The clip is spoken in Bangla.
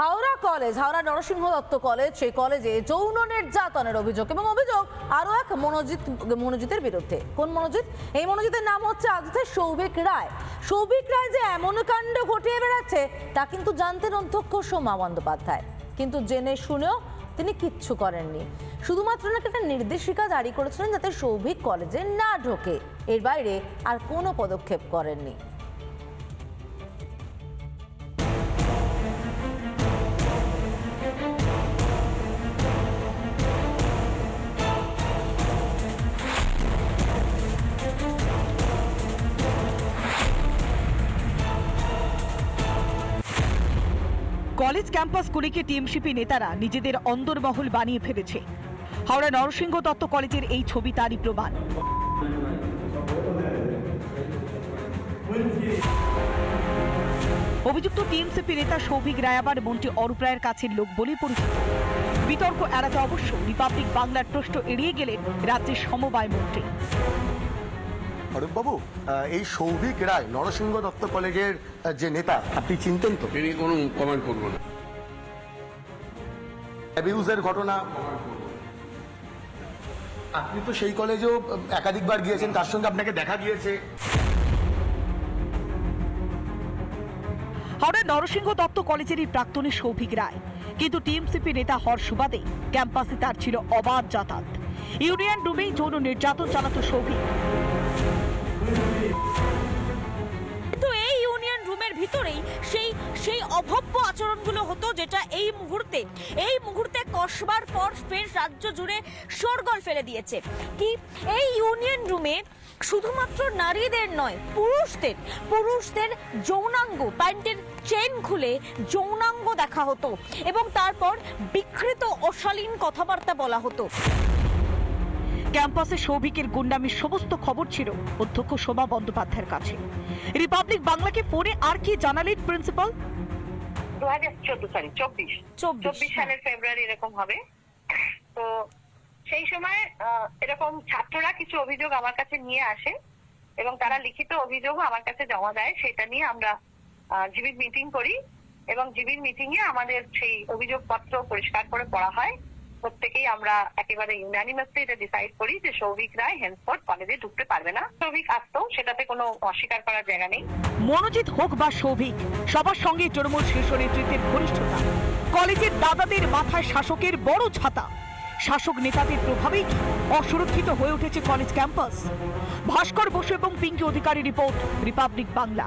হাওড়া কলেজ, হাওড়া নরসিংহ দত্ত কলেজ, সেই কলেজে যৌন নির্যাতনের অভিযোগ এবং অভিযোগ আরও এক মনোজিৎ, মনোজিতের বিরুদ্ধে। কোন মনোজিৎ? এই মনোজিতের নাম হচ্ছে আদতে সৌভিক রায়। সৌভিক রায় যে এমন কাণ্ড ঘটিয়ে বেড়াচ্ছে, তা কিন্তু জানতেন অধ্যক্ষ সোমা বন্দ্যোপাধ্যায়। কিন্তু জেনে শুনেও তিনি কিচ্ছু করেননি। শুধুমাত্র নাকি একটা নির্দেশিকা জারি করেছিলেন যাতে সৌভিক কলেজে না ঢোকে। এর বাইরে আর কোনো পদক্ষেপ করেননি। কলেজ ক্যাম্পাসগুলিকে টিএমসিপি নেতারা নিজেদের অন্দরমহল বানিয়ে ফেলেছে। হাওড়া নরসিংহ দত্ত কলেজের এই ছবি তারই প্রমাণ। অভিযুক্ত টিএমসিপি নেতা সৌভিক রায় আবার মন্ত্রী অরূপ রায়ের কাছের লোক বলে পরিচিত। বিতর্ক এড়াতে অবশ্য রিপাবলিক বাংলার প্রশ্ন এড়িয়ে গেলেন রাজ্যের সমবায় মন্ত্রী। অরূপবাবু এই সৌভিক রায় নরসিংহ দত্ত কলেজের যে নেতা আপনি চিনতেন তো? তিনি কোনো কমেন্ট করব না। অ্যাবিউজের ঘটনা। আপনি তো সেই কলেজেও একাধিকবার গিয়েছেন তার সঙ্গে আপনাকে দেখা গিয়েছে। হাওড়া নরসিংহ দত্ত কলেজেরই প্রাক্তনী সৌভিক রায়। কিন্তু টিএমসিপি নেতা হর সুবাদে ক্যাম্পাসে তার ছিল অবাধ যাতায়াত। ইউনিয়ন রুমেই যৌন নির্যাতন চালাতো সৌভিক। কিন্তু এই ইউনিয়ন রুমের ভিতরেই সেই সেই অভব্য আচরণগুলো হতো যেটা এই মুহূর্তে। এই মুহূর্তে কসবার পর ফের রাজ্য জুড়ে শোরগোল ফেলে দিয়েছে। কি? এই ইউনিয়ন রুমে শুধুমাত্র নারীদের নয়, পুরুষদের পুরুষদের যৌনাঙ্গ, প্যান্টের চেন খুলে যৌনাঙ্গ দেখা হতো এবং তারপর বিকৃত অশালীন কথাবার্তা বলা হতো। ক্যাম্পাসে সৌভিকের গুন্ডামির সমস্ত খবর ছিল অধ্যক্ষ শোভা বন্দ্যোপাধ্যায়ের কাছে। রিপাবলিক বাংলাকে ফোনে আর কি জানালেন প্রিন্সিপাল? দু হাজার চোদ্দ সরি চব্বিশ। চব্বিশ হ্যাঁ। সালের ফেব্রুয়ারি এরকম হবে। তো সেই সময় এরকম ছাত্ররা কিছু অভিযোগ আমার কাছে নিয়ে আসে এবং তারা লিখিত অভিযোগও আমার কাছে জমা দেয়। সেটা নিয়ে আমরা জিবির মিটিং করি এবং জিবির মিটিং এ আমাদের সেই অভিযোগপত্র পরিষ্কার করে পড়া হয়। প্রত্যেকেই আমরা একেবারে ইউনানিমাসলি এটা ডিসাইড করি যে সৌভিক রায় হেন্সফোর্ড কলেজে ঢুকতে পারবে না। সৌভিক আসতো, সেটাতে কোনো অস্বীকার করার জায়গা নেই। মনোজিৎ হোক বা সৌভিক, সবার সঙ্গে তৃণমূল শীর্ষ নেতৃত্বের ঘনিষ্ঠতা। কলেজের দাদাদের মাথায় শাসকের বড় ছাতা। শাসক নেতাদের প্রভাবেই অসুরক্ষিত হয়ে উঠেছে কলেজ ক্যাম্পাস ভাস্কর বসু এবং পিঙ্কি অধিকারী রিপোর্ট রিপাবলিক বাংলা